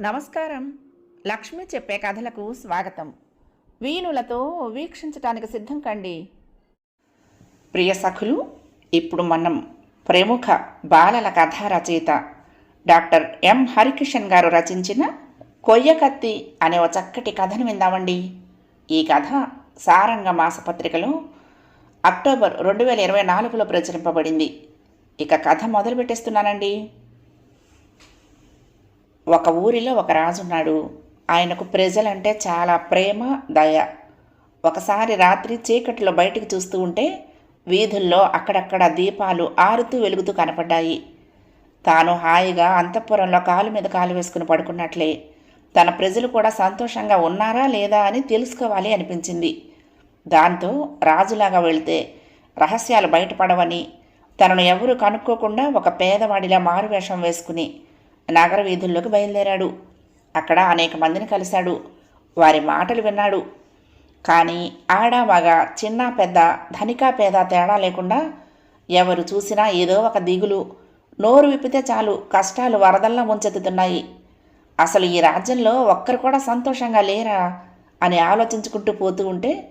నమస్కారం. లక్ష్మి చెప్పే కథలకు స్వాగతం. వీణులతో వీక్షించటానికి సిద్ధం కండి. ప్రియ సఖులు ఇప్పుడు మనం ప్రముఖ బాలల కథా రచయిత డాక్టర్ ఎం. హరికిషన్ గారు రచించిన కొయ్యకత్తి అనే ఒక చక్కటి కథను విందామండి. ఈ కథ సారంగ మాసపత్రికలో అక్టోబర్ రెండు వేల ఇరవై నాలుగులో ప్రచురింపబడింది. ఇక కథ మొదలు పెట్టేస్తున్నానండి ఒక ఊరిలో ఒక రాజున్నాడు ఆయనకు ప్రజలంటే చాలా ప్రేమ దయ. ఒకసారి రాత్రి చీకట్లో బయటికి చూస్తూ ఉంటే వీధుల్లో అక్కడక్కడ దీపాలు ఆరుతూ వెలుగుతూ కనపడ్డాయి. తాను హాయిగా అంతఃపురంలో కాలు మీద కాలు వేసుకుని పడుకున్నట్లే. తన ప్రజలు కూడా సంతోషంగా ఉన్నారా లేదా అని తెలుసుకోవాలి అనిపించింది. దాంతో రాజులాగా వెళితే రహస్యాలు బయటపడవని తనను ఎవరు కనుక్కోకుండా ఒక పేదవాడిలా మారువేషం వేసుకుని నగర వీధుల్లోకి బయలుదేరాడు. అక్కడ అనేక మందిని కలిశాడు. వారి మాటలు విన్నాడు. కానీ ఆడ మగ చిన్న పెద్ద ధనిక పేద తేడా లేకుండా ఎవరు చూసినా ఏదో ఒక దిగులు. నోరు విప్పితే చాలు కష్టాలు వరదల్లా ముంచెత్తుతున్నాయి. అసలు ఈ రాజ్యంలో ఒక్కరు కూడా సంతోషంగా లేరా అని ఆలోచించుకుంటూ పోతూ ఉంటే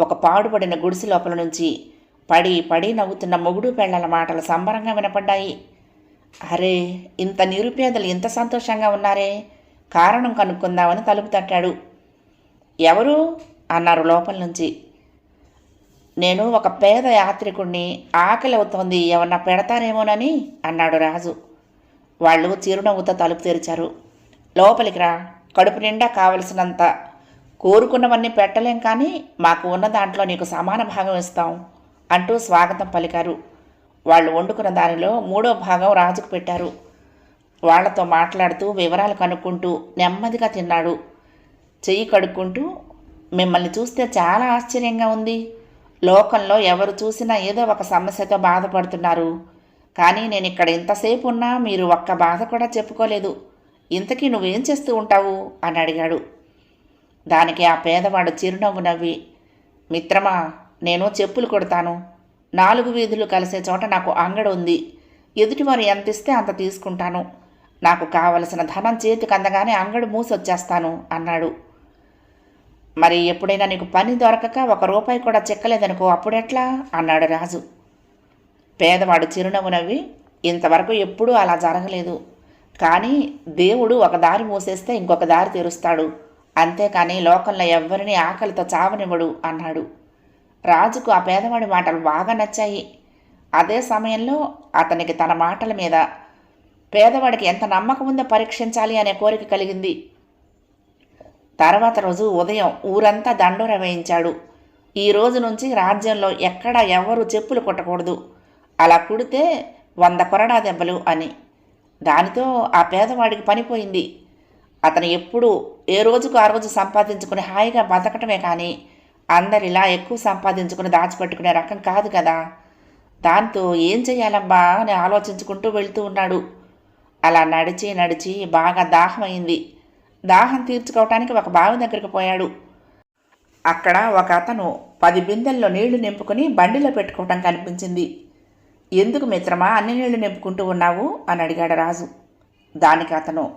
ఒక పాడుపడిన గుడిసె లోపల నుంచి పడి పడి నవ్వుతున్న మొగుడు పెళ్ళల మాటలు సంబరంగా వినపడ్డాయి. అరే ఇంత నిరుపేదలు ఇంత సంతోషంగా ఉన్నారే? కారణం కనుక్కుందామని తలుపు తట్టాడు. ఎవరు? అన్నారు లోపల నుంచి. నేను ఒక పేద యాత్రికుణ్ణి ఆకలి అవుతోంది ఏమన్నా పెడతారేమోనని అన్నాడు రాజు. వాళ్ళు చిరునవ్వుతో తలుపు తెరిచారు. లోపలికి రా కడుపు నిండా కావలసినంత. కోరుకున్నవన్నీ పెట్టలేం కానీ మాకు ఉన్న దాంట్లో నీకు సమాన భాగం ఇస్తాం. అంటూ స్వాగతం పలికారు. వాళ్ళు వండుకున్న దానిలో మూడో భాగం రాజుకు పెట్టారు. వాళ్ళతో మాట్లాడుతూ వివరాలు కనుక్కుంటూ నెమ్మదిగా తిన్నాడు. చెయ్యి కడుక్కుంటూ మిమ్మల్ని చూస్తే చాలా ఆశ్చర్యంగా ఉంది. లోకంలో ఎవరు చూసినా ఏదో ఒక సమస్యతో బాధపడుతున్నారు. కానీ నేను ఇక్కడ ఇంతసేపు ఉన్నా మీరు ఒక్క బాధ కూడా చెప్పుకోలేదు. ఇంతకీ నువ్వేం చేస్తూ ఉంటావు? అని అడిగాడు. దానికి ఆ పేదవాడు చిరునవ్వు నవ్వి మిత్రమా నేను చెప్పులు కొడతాను. నాలుగు వీధులు కలిసే చోట నాకు అంగడి ఉంది. ఎదుటివారు ఎంత ఇస్తే అంత తీసుకుంటాను. నాకు కావలసిన ధనం చేతికి అందగానే అంగడి మూసొచ్చేస్తాను అన్నాడు. మరి ఎప్పుడైనా నీకు పని దొరకక ఒక రూపాయి కూడా చెక్కలేదనుకో అప్పుడెట్లా అన్నాడు రాజు. పేదవాడు చిరునవ్వు నవ్వి ఇంతవరకు ఎప్పుడూ అలా జరగలేదు. కానీ దేవుడు ఒక దారి మూసేస్తే ఇంకొక దారి తెరుస్తాడు. అంతేకాని లోకంలో ఎవ్వరిని ఆకలితో చావనివ్వడు అన్నాడు. రాజుకు ఆ పేదవాడి మాటలు బాగా నచ్చాయి. అదే సమయంలో అతనికి తన మాటల మీద పేదవాడికి ఎంత నమ్మకం ఉందో పరీక్షించాలి అనే కోరిక కలిగింది. తర్వాత రోజు ఉదయం ఊరంతా దండోర వేయించాడు. ఈ రోజు నుంచి రాజ్యంలో ఎక్కడ ఎవరు చెప్పులు కొట్టకూడదు. అలా కుడితే వంద కొరడా దెబ్బలు అని. దానితో ఆ పేదవాడికి పనిపోయింది. అతను ఎప్పుడూ ఏ రోజుకు ఆ రోజు సంపాదించుకుని హాయిగా బతకటమే కానీ అందరిలా ఎక్కువ సంపాదించుకుని దాచిపెట్టుకునే రకం కాదు కదా. దాంతో ఏం చెయ్యాలబ్బా అని ఆలోచించుకుంటూ వెళ్తూ ఉన్నాడు. అలా నడిచి నడిచి బాగా దాహం అయింది దాహం తీర్చుకోవటానికి ఒక బావి దగ్గరికి పోయాడు. అక్కడ ఒక అతను పది బిందెల్లో నీళ్ళు నింపుకుని బండిలో పెట్టుకోవటం కనిపించింది. ఎందుకు మిత్రమా అన్ని నీళ్ళు నింపుకుంటూ ఉన్నావు? అని అడిగాడు రాజు. దానికి అతను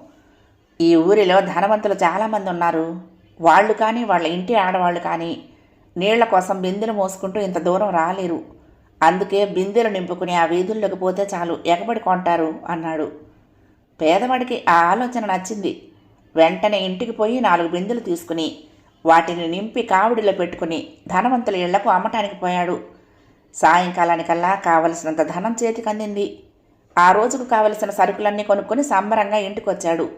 ఈ ఊరిలో ధనవంతులు చాలామంది ఉన్నారు. వాళ్ళు కానీ వాళ్ళ ఇంటి ఆడవాళ్ళు కానీ నీళ్ళ కోసం బిందెలు మోసుకుంటూ ఇంత దూరం రాలేరు. అందుకే బిందెలు నింపుకుని ఆ వీధుల్లోకి పోతే చాలు ఎగబడి కొంటారు అన్నాడు. పేదవాడికి ఆ ఆలోచన నచ్చింది. వెంటనే ఇంటికి పోయి నాలుగు బిందెలు తీసుకుని వాటిని నింపి కావిడిలో పెట్టుకుని ధనవంతుల ఇళ్ళకు అమ్మటానికి పోయాడు. సాయంకాలానికల్లా కావలసినంత ధనం చేతికి అందింది. ఆ రోజుకు కావలసిన సరుకులన్నీ కొనుక్కొని సంబరంగా ఇంటికొచ్చాడు.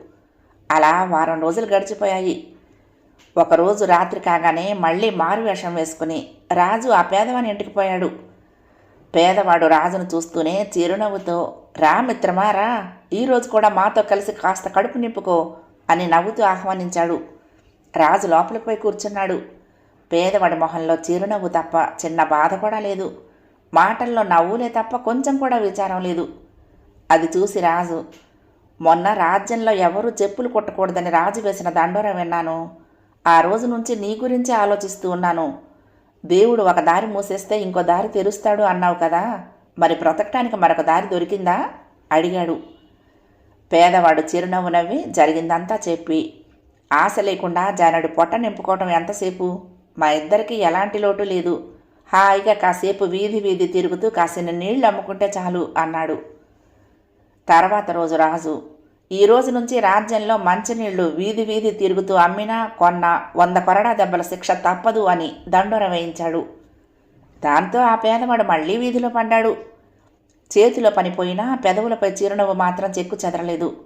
అలా వారం రోజులు గడిచిపోయాయి. ఒకరోజు రాత్రి కాగానే మళ్ళీ మారువేషం వేసుకుని రాజు ఆ పేదవాని ఇంటికి పోయాడు. పేదవాడు రాజును చూస్తూనే చిరునవ్వుతో రా మిత్రమా రా. ఈరోజు కూడా మాతో కలిసి కాస్త కడుపు నింపుకో అని నవ్వుతూ ఆహ్వానించాడు. రాజు లోపలికి పోయి కూర్చున్నాడు. పేదవాడి మొహంలో చిరునవ్వు తప్ప చిన్న బాధ కూడా లేదు. మాటల్లో నవ్వులే తప్ప కొంచెం కూడా విచారం లేదు. అది చూసి రాజు మొన్న రాజ్యంలో ఎవరూ చెప్పులు కొట్టకూడదని రాజు వేసిన దండోర విన్నాను. ఆ రోజు నుంచి నీ గురించి ఆలోచిస్తూ ఉన్నాను. దేవుడు ఒక దారి మూసేస్తే ఇంకో దారి తెరుస్తాడు అన్నావు కదా. మరి బ్రతకటానికి మరొక దారి దొరికిందా? అడిగాడు. పేదవాడు చిరునవ్వు నవ్వి జరిగిందంతా చెప్పి ఆశ లేకుండా జానడు పొట్ట నింపుకోవటం ఎంతసేపు? మా ఇద్దరికి ఎలాంటి లోటు లేదు. హాయిగా కాసేపు వీధి వీధి తిరుగుతూ కాసిన నీళ్ళు అమ్ముకుంటే చాలు అన్నాడు. తర్వాత రోజు రాజు ఈ రోజు నుంచి రాజ్యంలో మంచినీళ్ళు వీధి వీధి తిరుగుతూ అమ్మినా కొన్నా వంద కొరడా దెబ్బల శిక్ష తప్పదు అని దండోర వేయించాడు. దాంతో ఆ పేదవాడు మళ్ళీ వీధిలో పడ్డాడు చేతిలో పనిపోయినా పెదవులపై చిరునవ్వు మాత్రం చెక్కు చెదరలేదు.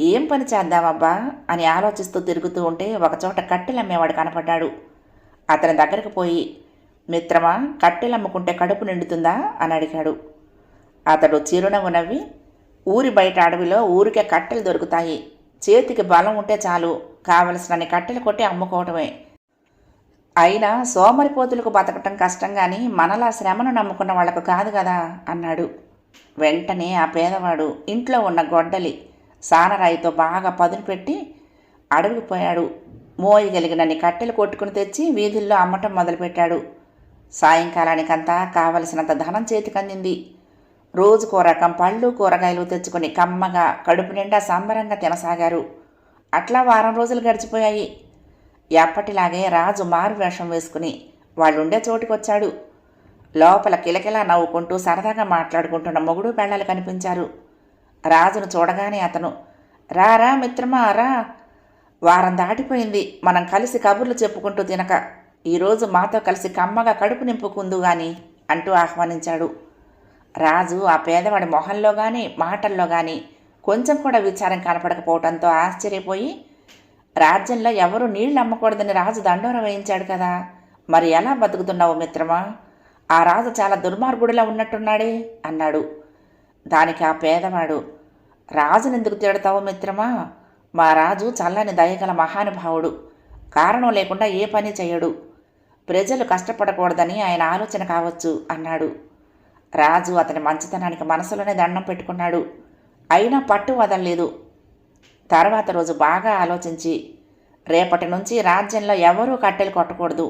ఏం పని చేద్దామబ్బా? అని ఆలోచిస్తూ తిరుగుతూ ఉంటే ఒకచోట కట్టెలమ్మేవాడు కనపడ్డాడు. అతని దగ్గరికి పోయి మిత్రమా కట్టెలమ్ముకుంటే కడుపు నిండుతుందా? అని అడిగాడు. అతడు చిరునవ్వు నవ్వి ఊరి బయట అడవిలో ఊరికే కట్టెలు దొరుకుతాయి. చేతికి బలం ఉంటే చాలు. కావలసినన్ని కట్టెలు కొట్టి అమ్ముకోవటమే. అయినా సోమరిపోతులకు బతకటం కష్టం కానీ మనలా శ్రమను నమ్ముకున్న వాళ్ళకు కాదు కదా అన్నాడు. వెంటనే ఆ పేదవాడు ఇంట్లో ఉన్న గొడ్డలి సానరాయితో బాగా పదును పెట్టి అడవికి పోయాడు. మోయగలిగినన్ని కట్టెలు కొట్టుకుని తెచ్చి వీధుల్లో అమ్మటం మొదలుపెట్టాడు. సాయంకాలానికంతా కావలసినంత ధనం చేతికందింది. రోజుకో రకం పళ్ళు కూరగాయలు తెచ్చుకొని కమ్మగా కడుపు నిండా సంబరంగా తినసాగారు. అట్లా వారం రోజులు గడిచిపోయాయి. ఎప్పటిలాగే రాజు మారు వేషం వేసుకుని వాళ్ళుండే చోటుకొచ్చాడు. లోపల కిలకిలా నవ్వుకుంటూ సరదాగా మాట్లాడుకుంటున్న మొగుడు పెళ్ళాలు కనిపించారు. రాజును చూడగానే అతను రారా మిత్రమా రా. వారం దాటిపోయింది. మనం కలిసి కబుర్లు చెప్పుకుంటూ తినక ఈరోజు మాతో కలిసి కమ్మగా కడుపు నింపుకుందు గాని అంటూ ఆహ్వానించాడు. రాజు ఆ పేదవాడి మొహంలో కానీ మాటల్లో కానీ కొంచెం కూడా విచారం కనపడకపోవడంతో ఆశ్చర్యపోయి రాజ్యంలో ఎవరు నీళ్ళు అమ్మకూడదని రాజు దండోర వేయించాడు కదా మరి ఎలా బతుకుతున్నావు మిత్రమా? ఆ రాజు చాలా దుర్మార్గుడిలా ఉన్నట్టున్నాడే అన్నాడు. దానికి ఆ పేదవాడు రాజునెందుకు తిడతావు మిత్రమా? మా రాజు చల్లని దయగల మహానుభావుడు కారణం లేకుండా ఏ పని చేయడు ప్రజలు కష్టపడకూడదని ఆయన ఆలోచన కావచ్చు అన్నాడు. రాజు అతని మంచితనానికి మనసులోనే దండం పెట్టుకున్నాడు. అయినా పట్టు వదలలేదు. తర్వాత రోజు బాగా ఆలోచించి రేపటి నుంచి రాజ్యంలో ఎవరూ కట్టెలు కొట్టకూడదు.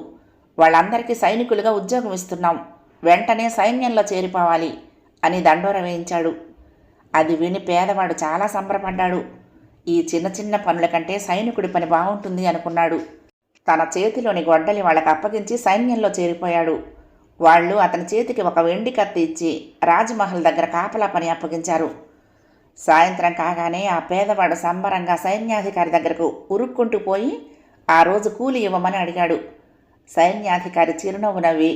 వాళ్ళందరికీ సైనికులుగా ఉద్యోగం ఇస్తున్నాం. వెంటనే సైన్యంలో చేరిపోవాలి అని దండోర వేయించాడు. అది విని పేదవాడు చాలా సంబరపడ్డాడు. ఈ చిన్న చిన్న పనుల కంటే సైనికుడి పని బాగుంటుంది అనుకున్నాడు. తన చేతిలోని గొడ్డలి వాళ్ళకి అప్పగించి సైన్యంలో చేరిపోయాడు. వాళ్ళు అతని చేతికి ఒక వెండి కత్తి ఇచ్చి రాజ్మహల్ దగ్గర కాపలా పని అప్పగించారు. సాయంత్రం కాగానే ఆ పేదవాడు సంబరంగా సైన్యాధికారి దగ్గరకు ఉరుక్కుంటూ పోయి ఆ రోజు కూలి ఇవ్వమని అడిగాడు. సైన్యాధికారి చిరునవ్వు నవ్వి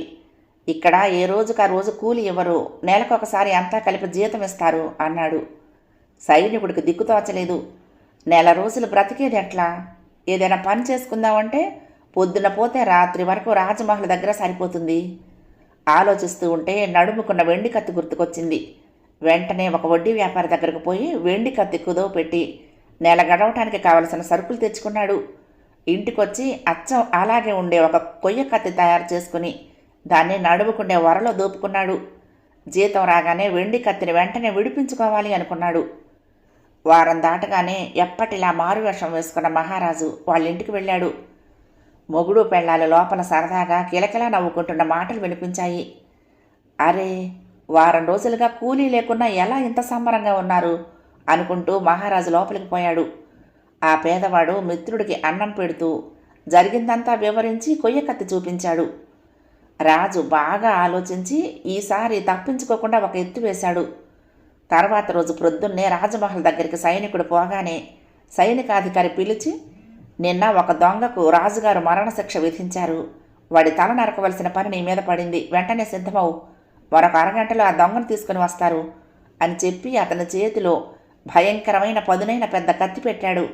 ఇక్కడ ఏ రోజుకు ఆ రోజు కూలి ఇవ్వరు నెలకొకసారి అంతా కలిపి జీతం ఇస్తారు అన్నాడు. సైనికుడికి దిక్కుతోచలేదు నెల రోజులు బ్రతికేది ఎట్లా? ఏదైనా పని చేసుకుందామంటే పొద్దున పోతే రాత్రి వరకు రాజమహల్ దగ్గర సరిపోతుంది. ఆలోచిస్తూ ఉంటే నడుముకున్న వెండి కత్తి గుర్తుకొచ్చింది. వెంటనే ఒక వడ్డీ వ్యాపారి దగ్గరకు పోయి వెండి కత్తి కుదవ పెట్టి నెల గడవటానికి కావలసిన సరుకులు తెచ్చుకున్నాడు. ఇంటికొచ్చి అచ్చం అలాగే ఉండే ఒక కొయ్య కత్తి తయారు చేసుకుని దాన్ని నడుముకుండే వరలో దోపుకున్నాడు. జీతం రాగానే వెండి కత్తిని వెంటనే విడిపించుకోవాలి అనుకున్నాడు. వారం దాటగానే ఎప్పటిలా మారువేషం వేసుకున్న మహారాజు వాళ్ళ ఇంటికి వెళ్ళాడు. మొగుడు పెళ్ళాల లోపల సరదాగా కిలకిలా నవ్వుకుంటున్న మాటలు వినిపించాయి. అరే వారం రోజులుగా కూలీ లేకున్నా ఎలా ఇంత సంబరంగా ఉన్నారు? అనుకుంటూ మహారాజు లోపలికి పోయాడు. ఆ పేదవాడు మిత్రుడికి అన్నం పెడుతూ జరిగిందంతా వివరించి కొయ్య కత్తి చూపించాడు. రాజు బాగా ఆలోచించి ఈసారి తప్పించుకోకుండా ఒక ఎత్తు వేశాడు. తర్వాత రోజు ప్రొద్దున్నే రాజమహల్ దగ్గరికి సైనికుడు పోగానే సైనికాధికారి పిలిచి నిన్న ఒక దొంగకు రాజుగారు మరణశిక్ష విధించారు. వాడి తల నరకవలసిన పని నీ మీద పడింది. వెంటనే సిద్ధమవు. మరొక అరగంటలో ఆ దొంగను తీసుకుని వస్తారు అని చెప్పి అతని చేతిలో భయంకరమైన పదునైన పెద్ద కత్తి పెట్టాడు.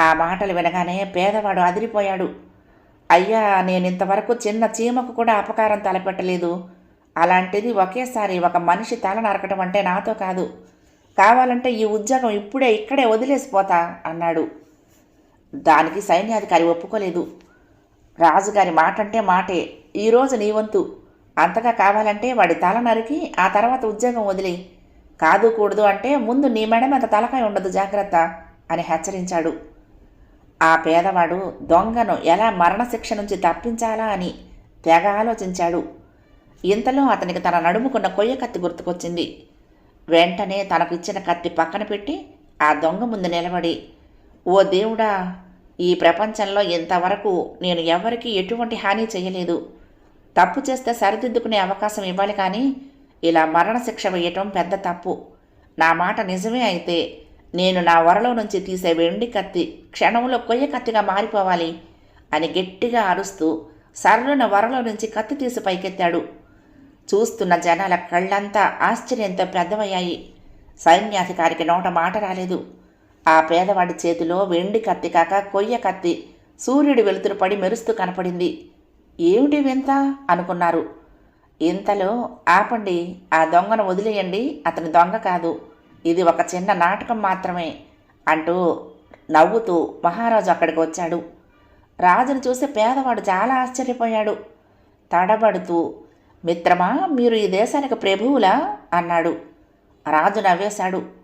ఆ మాటలు వినగానే పేదవాడు అదిరిపోయాడు. అయ్యా నేను ఇంతవరకు చిన్న చీమకు కూడా అపకారం తలపెట్టలేదు. అలాంటిది ఒకేసారి ఒక మనిషి తల నరకటం అంటే నాతో కాదు. కావాలంటే ఈ ఉద్యోగం ఇప్పుడే ఇక్కడే వదిలేసిపోతా అన్నాడు. దానికి సైన్యాధికారి ఒప్పుకోలేదు. రాజుగారి మాట. అంటే మాటే ఈరోజు నీ వంతు. అంతగా కావాలంటే వాడి తల నరికి ఆ తర్వాత ఉద్యోగం వదిలి. కాదు కూడదు అంటే ముందు నీ మెడ మీద తలకాయ ఉండదు జాగ్రత్త అని హెచ్చరించాడు. ఆ పేదవాడు దొంగను ఎలా మరణశిక్ష నుంచి తప్పించాలా అని తెగ ఆలోచించాడు. ఇంతలో అతనికి తన నడుముకున్న కొయ్య కత్తి గుర్తుకొచ్చింది. వెంటనే తనకు ఇచ్చిన కత్తి పక్కన పెట్టి ఆ దొంగ ముందు నిలబడి ఓ దేవుడా ఈ ప్రపంచంలో ఇంతవరకు నేను ఎవరికీ ఎటువంటి హాని చేయలేదు. తప్పు చేస్తే సరిదిద్దుకునే అవకాశం ఇవ్వాలి కానీ ఇలా మరణశిక్ష వేయటం పెద్ద తప్పు. నా మాట నిజమే అయితే నేను నా వరలో నుంచి తీసే వెండి కత్తి క్షణంలో కొయ్య కత్తిగా మారిపోవాలి అని గట్టిగా అరుస్తూ సర్రున వరలో నుంచి కత్తి తీసి పైకెత్తాడు. చూస్తున్న జనాల కళ్ళంతా ఆశ్చర్యంతో పెద్దవయ్యాయి. సైన్యాధికారికి నోట మాట రాలేదు. ఆ పేదవాడి చేతిలో వెండి కత్తి కాక కొయ్య కత్తి. సూర్యుడి వెలుతురు పడి మెరుస్తూ కనపడింది. ఏమిటి వింత? అనుకున్నారు. ఇంతలో ఆపండి ఆ దొంగను వదిలేయండి అతని దొంగ కాదు. ఇది ఒక చిన్న నాటకం మాత్రమే అంటూ నవ్వుతూ మహారాజు అక్కడికి వచ్చాడు. రాజును చూసి పేదవాడు చాలా ఆశ్చర్యపోయాడు. తడబడుతూ మిత్రమా మీరు ఈ దేశానికి ప్రభువులా? అన్నాడు. రాజు నవ్వేశాడు.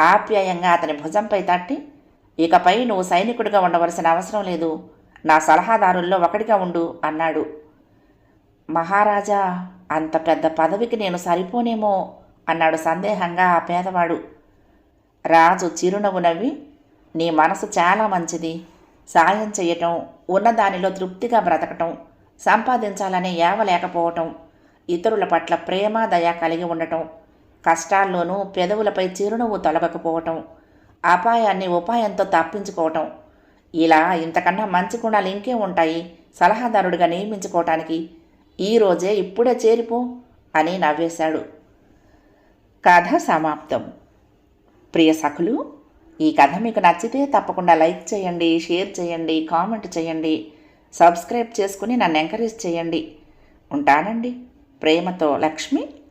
ఆప్యాయంగా అతని భుజంపై తట్టి ఇకపై నువ్వు సైనికుడిగా ఉండవలసిన అవసరం లేదు. నా సలహాదారుల్లో ఒకటిగా ఉండు అన్నాడు. మహారాజా అంత పెద్ద పదవికి నేను సరిపోనేమో అన్నాడు సందేహంగా ఆ పేదవాడు. రాజు చిరునవ్వు నవ్వి నీ మనసు చాలా మంచిది. సాయం చేయటం ఉన్నదానిలో తృప్తిగా బ్రతకటం సంపాదించాలనే ఏవ లేకపోవటం ఇతరుల పట్ల ప్రేమ దయ కలిగి ఉండటం కష్టాల్లోనూ పెదవులపై చిరునవ్వు తొలగకపోవటం అపాయాన్ని ఉపాయంతో తప్పించుకోవటం. ఇలా ఇంతకన్నా మంచి గుణాలు ఇంకే ఉంటాయి సలహాదారుడిగా నియమించుకోవటానికి. ఈరోజే ఇప్పుడే చేరిపో అని నవ్వేశాడు. కథ సమాప్తం. ప్రియ సఖులు ఈ కథ మీకు నచ్చితే తప్పకుండా లైక్ చేయండి షేర్ చేయండి కామెంట్ చేయండి సబ్స్క్రైబ్ చేసుకుని నన్ను ఎంకరేజ్ చేయండి. ఉంటానండి. ప్రేమతో లక్ష్మి.